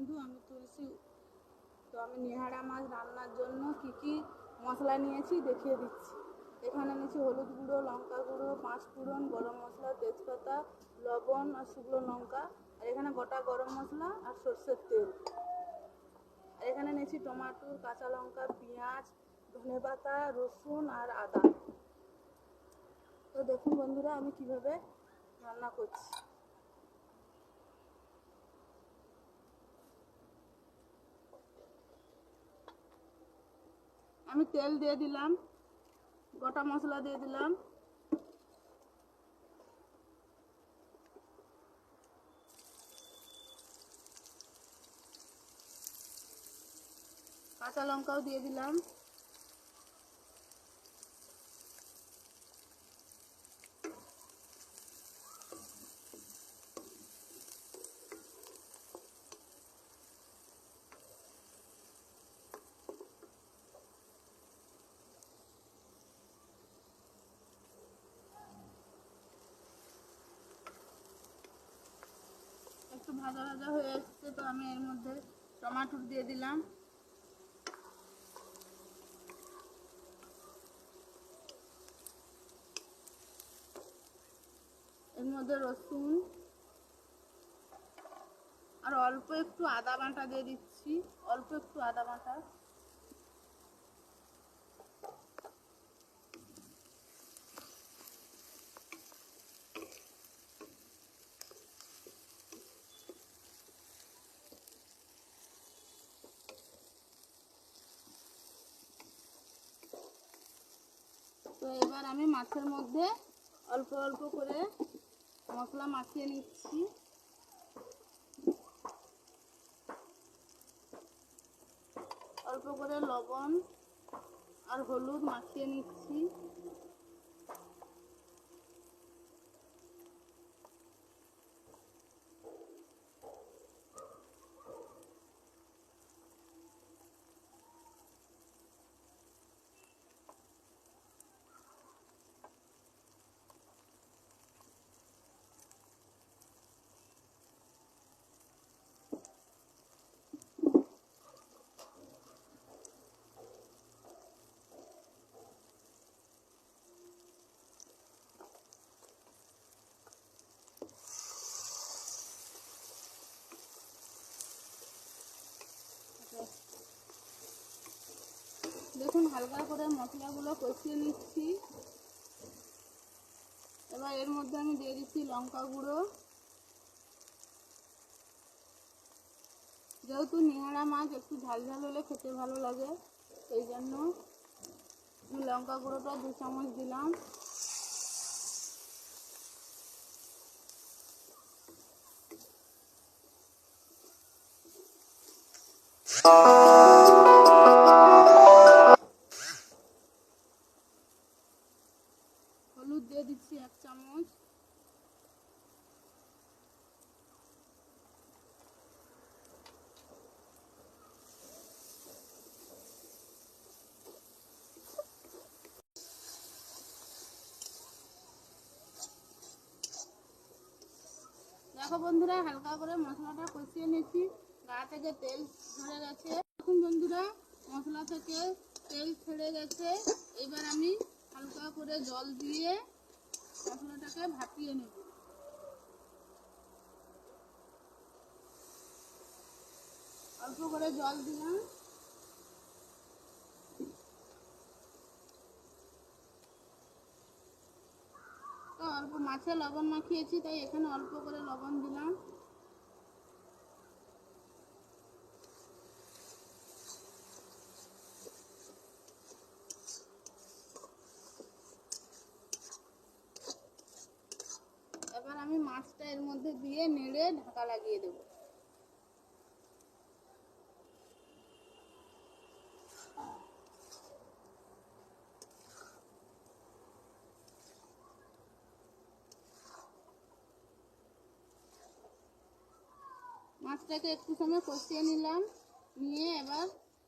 বন্ধু, আমি তুলসী তো আমি নিহারা মাছ রান্নার জন্য কি কি মশলা নিয়েছি দেখিয়ে দিচ্ছি। এখানে নিয়েছি হলুদ গুঁড়ো, লঙ্কা গুঁড়ো, পাঁচ ফোড়ন, গরম মশলা, তেজপাতা, লবণ আর শুকনো লঙ্কা। আর এখানে গোটা গরম মশলা আর সর্ষের তেল। আর এখানে নিয়েছি টমাটো, কাঁচা লঙ্কা, পেঁয়াজ ধনেপাতা রসুন আর আদা। তো দেখুন বন্ধুরা, আমি কীভাবে রান্না করছি। আমি তেল দিয়ে দিলাম গোটা মশলা দিয়ে দিলাম। কাঁচা লঙ্কাও দিয়ে দিলাম একটু ভাজা ভাজা হয়ে এসছে, তো আমি এর মধ্যে টমাটো দিয়ে দিলাম। এর মধ্যে রসুন আর অল্প একটু আদা বাটা দিয়ে দিচ্ছি, অল্প একটু আদা বাটা। তো এবার আমি মাছের মধ্যে অল্প অল্প করে মশলা মাখিয়ে নিচ্ছি। অল্প করে লবণ আর হলুদ মাখিয়ে নিচ্ছি। দেখুন, হালকা করে মশলাগুলো কষিয়ে নিচ্ছি। এবার এর মধ্যে আমি দিয়ে দিচ্ছি লঙ্কা গুঁড়ো। যেহেতু নিহারা মাছ, একটু ঝাল ঝাল হলে খেতে ভালো লাগে সেই জন্য লঙ্কা গুঁড়োটা দু চামচ দিলাম। হলুদ দিচ্ছি এক চামচ। দেখো বন্ধুরা, হালকা করে মশলাটা কষিয়ে নিচ্ছি গা থেকে তেল ঝরে গেছে। এখন বন্ধুরা, মশলা থেকে তেল ছেড়ে গেছে। এবার আমি হালকা করে জল দিয়ে মশলাটাকে ভাপিয়ে নেব। অল্প করে জল দিলাম। তো অল্প মাছে লবণ মাখিয়েছি, তাই এখানে অল্প করে লবণ দিলাম এবার আমি মাছটা এর মধ্যে দিয়ে নেড়ে ঢাকা লাগিয়ে দেব। মাছটাকে একটু সময় কষিয়ে নিলাম, নিয়ে এবার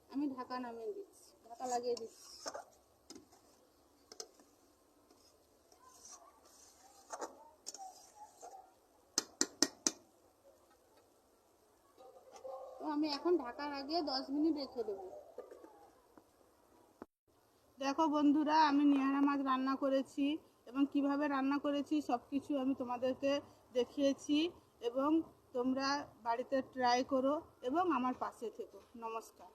আমি ঢাকা নামিয়ে দিচ্ছি, ঢাকা লাগিয়ে দিচ্ছি। তো আমি এখন ঢাকার আগে দশ মিনিট রেখে দেবো। দেখো বন্ধুরা, আমি নিহারা মাছ রান্না করেছি এবং কীভাবে রান্না করেছি সব কিছু আমি তোমাদেরকে দেখিয়েছি এবং তোমরা বাড়িতে ট্রাই করো এবং আমার পাশে থেকো। নমস্কার।